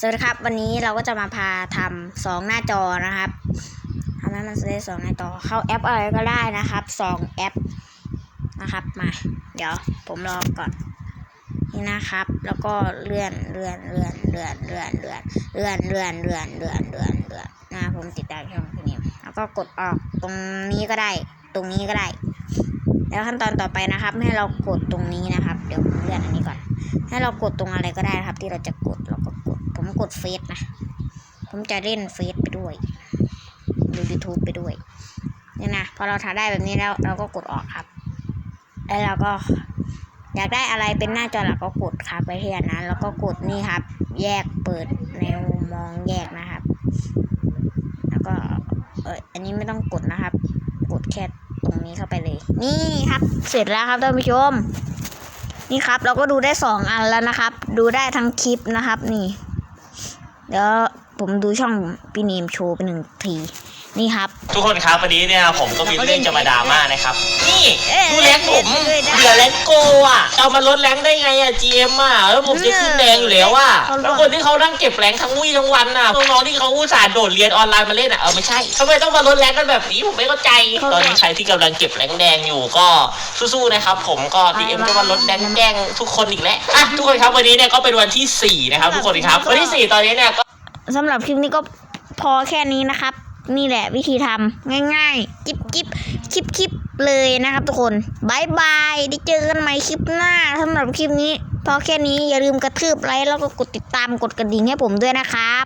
สวัสดีครับ วันนี้เราก็จะมาพาทำสองหน้าจอนะครับทำให้มันได้สองหน้าจอเข้าแอปอะไรก็ได้นะครับสองแอปนะครับมา เดี๋ยวผมรอก่อนนี่นะครับ แล้วก็เลื่อนเลื่อนเลื่อนเลื่อนเลื่อนเลื่อนเลื่อนเลื่อนเลื่อนเลื่อนเลื่อนเลื่อนนะผมติดตามช่องพี่นิมแล้วก็กดออกตรงนี้ก็ได้ ตรงนี้ก็ได้ แล้วขั้นตอนต่อไปนะครับ ให้เรากดตรงนี้นะครับ เดี๋ยวผมเลื่อนอันนี้ก่อน ให้เรากดตรงอะไรก็ได้นะครับ ที่เราจะกดเราก็ กดเฟซนะ ผมจะเล่นเฟซไปด้วย ดู YouTube ไปด้วยนี่นะ พอเราทำได้แบบนี้แล้วเราก็กดออกครับ แล้วเราก็อยากได้อะไรเป็นหน้าจอหลักก็กดครับไปที่อันนั้น แล้วก็กดนี่ครับ แยกเปิดในมุมมองแยกนะครับ แล้วก็เอออันนี้ไม่ต้องกดนะครับ กดแค่ตรงนี้เข้าไปเลย นี่ครับ เสร็จแล้วครับท่านผู้ชม นี่ครับ เราก็ดูได้สองอันแล้วนะครับ ดูได้ทั้งคลิปนะครับ นี่ เดี๋ยวผมดูช่องพี่เนมโชว์ไปหนึ่งทีนี่ครับ ทุกคนครับวันนี้เนี่ยผมก็มีเรื่องจะมาดราม่านะครับ นี่เอ๊ะดูแรงผมเอ๊ะได้เหลือแรงโกอะเอามาลดแรงได้ไงอะ GM อะแล้วผมจะขึ้นแรงอยู่แล้วอะเขาลดแล้วคนที่เขานั่งเก็บแรงทั้งวี่ทั้งวันอะน้องๆที่เขาอุตส่าห์โดดเรียนออนไลน์มาเล่นอะเออไม่ใช่ทำไมต้องมาลดแรงกันแบบนี้ผมไม่เข้าใจตอนนี้ใครที่กำลังเก็บแรงแดงอยู่ก็สู้ๆนะครับ ผมก็ DM จะมาลดแรงแดงทุกคนอีกแล้วอะทุกคนครับวันนี้เนี่ยก็เป็นวันที่สี่นะครับทุกคนครับวันที่สี่ตอนนี้เนี่ยก็ สำหรับคลิปนี้ก็พอแค่นี้นะครับ นี่แหละวิธีทำง่ายๆ จิ๊บจิ๊บคลิปคลิปเลยนะครับทุกคนบายบาย ได้เจอกันใหม่คลิปหน้าสำหรับคลิปนี้ พอแค่นี้อย่าลืมกระทืบไลค์แล้วก็กดติดตามกดกระดิ่งให้ผมด้วยนะครับ